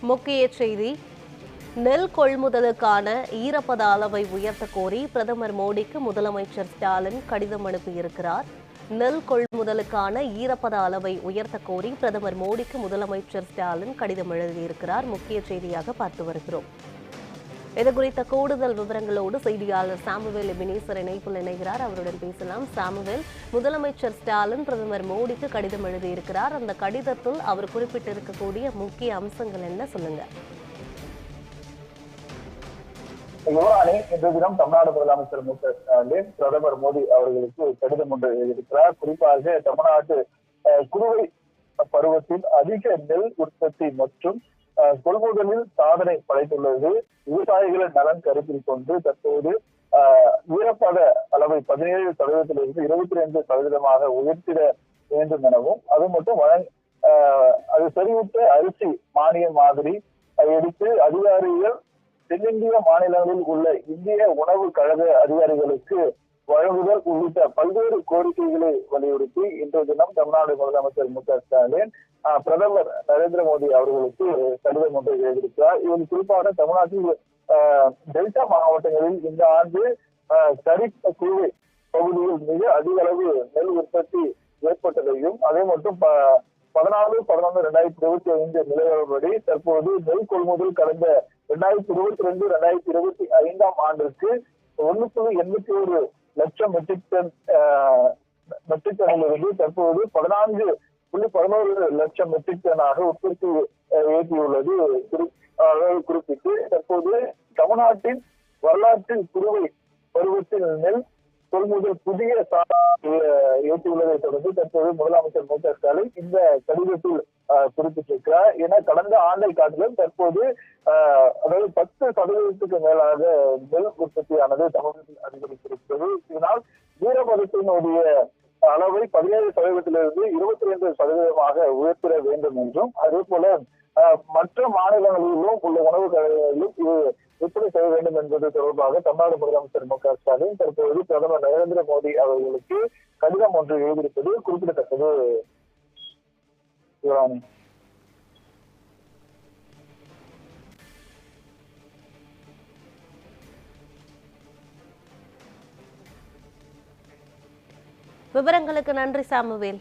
முக்கிய செய்தி. நெல் கொள்முதலுக்கான ஈரப்பத அளவை உயர்த்த கோரி பிரதமர் மோடிக்கு முதலமைச்சர் ஸ்டாலின் கடிதம் அனுப்பியிருக்கிறார். நெல் கொள்முதலுக்கான ஈரப்பத அளவை உயர்த்த கோரி பிரதமர் மோடிக்கு முதலமைச்சர் ஸ்டாலின் கடிதம் எழுதியிருக்கிறார். முக்கிய செய்தியாக பார்த்து வருகிறோம். இது குறித்த கூடுதல் விவரங்களோடு செய்தியாளர் சாமுவேல் எபினேசர் இணைப்பில் இணைகிறார். அவருடன் பேசலாம். சாமுவேல் முதலமைச்சர் ஸ்டாலின் பிரதமர் மோடிக்கு கடிதம் எழுதியிருக்கிறார். அந்த கடிதத்தில் அவர் குறிப்பிட்டிருக்கக்கூடிய முக்கிய அம்சங்கள் என்ன? சொல்லுங்க. யுவராணி இன்று தினம் தமிழ்நாடு முதலமைச்சர் மு. க. ஸ்டாலின் பிரதமர் மோடி அவர்களுக்கு கடிதம் ஒன்று எழுதியிருக்கிறார். குறிப்பாக தமிழ்நாட்டு குறுவை பருவத்தில் அதிக நெல் உற்பத்தி மற்றும் கொள்முதலில் சாதனை படைத்துள்ளது. விவசாயிகளின் நலன் கருத்தில் கொண்டு தற்போது ஈரப்பத அளவை பதினேழு சதவீதத்திலிருந்து இருபத்தி ரெண்டு சதவீதமாக உயர்த்திட வேண்டும் எனவும் அது மட்டும் வழங்க அது செறிவுற்ற அரிசி மானிய மாதிரி எடுத்து அதிகாரிகள் தென்னிந்திய மாநிலங்களில் உள்ள இந்திய உணவு கழக அதிகாரிகளுக்கு வழங்குதல் உள்ளிட்ட பல்வேறு கோரிக்கைகளை வலியுறுத்தி இன்றைய தினம் தமிழ்நாடு முதலமைச்சர் மு க ஸ்டாலின் பிரதமர் நரேந்திர மோடி அவர்களுக்கு கடிதம் ஒன்றை எழுதியிருக்கிறார். இதில் குறிப்பாக தமிழ்நாட்டில் ஆஹ், டெல்டா மாவட்டங்களில் இந்த ஆண்டு ஆஹ், குழு பகுதியில் மிக அதிக அளவு நெல் உற்பத்தி ஏற்பட்டதையும் அதே மட்டும் ப- பதினாலு பதினொன்று ரெண்டாயிரத்தி இருபத்தி ஐந்து நிலவரப்படி தற்போது நெல் கொள்முதல் கடந்த ரெண்டாயிரத்தி இருபத்தி ரெண்டு ரெண்டாயிரத்தி இருபத்தி ஐந்தாம் ஆண்டிற்கு ஒன்னு புள்ளி எண்பத்தி ஒரு லட்சம் மெட்ரிக் டன் மெட்ரிக் டன்னிலிருந்து தற்போது பதினான்கு புள்ளி பதினோரு லட்சம் மெட்ரிக் டனாக உற்பத்தி ஏற்றியுள்ளது குறி- குறிப்பிட்டு தற்போது தமிழ்நாட்டின் வரலாற்றில் குறுவை பருவத்தில் நெல் கொள்முதல் புதிய ஏற்றியுள்ளதை தொடர்ந்து தற்போது முதலமைச்சர் மு க ஸ்டாலின் இந்த கடிதத்தில் குறிப்பிட்டிருக்கிறார். என கடந்த ஆண்டை காட்டிலும் தற்போது அதாவது பத்து சதவீதத்துக்கு மேலாக நெல் உற்பத்தியானது தமிழகத்தில் அதிகரித்திருக்கிறது. இதனால் வீரபதத்தினுடைய அளவை பதினேழு சதவீதத்திலிருந்து இருபத்தி ரெண்டு சதவீதமாக உயர்த்திட வேண்டும் என்றும் அதே போல மற்ற மாநிலங்களிலும் உள்ள உணவு கழகங்களிலும் இது எப்படி செய்ய வேண்டும் என்பது தொடர்பாக தமிழ்நாடு முதலமைச்சர் மு க ஸ்டாலின் தற்போது பிரதமர் நரேந்திர மோடி அவர்களுக்கு கடிதம் ஒன்று எழுதியிருப்பது குறிப்பிடத்தக்கது. சிவராணி விவரங்களுக்கு நன்றி சாமுவேல்.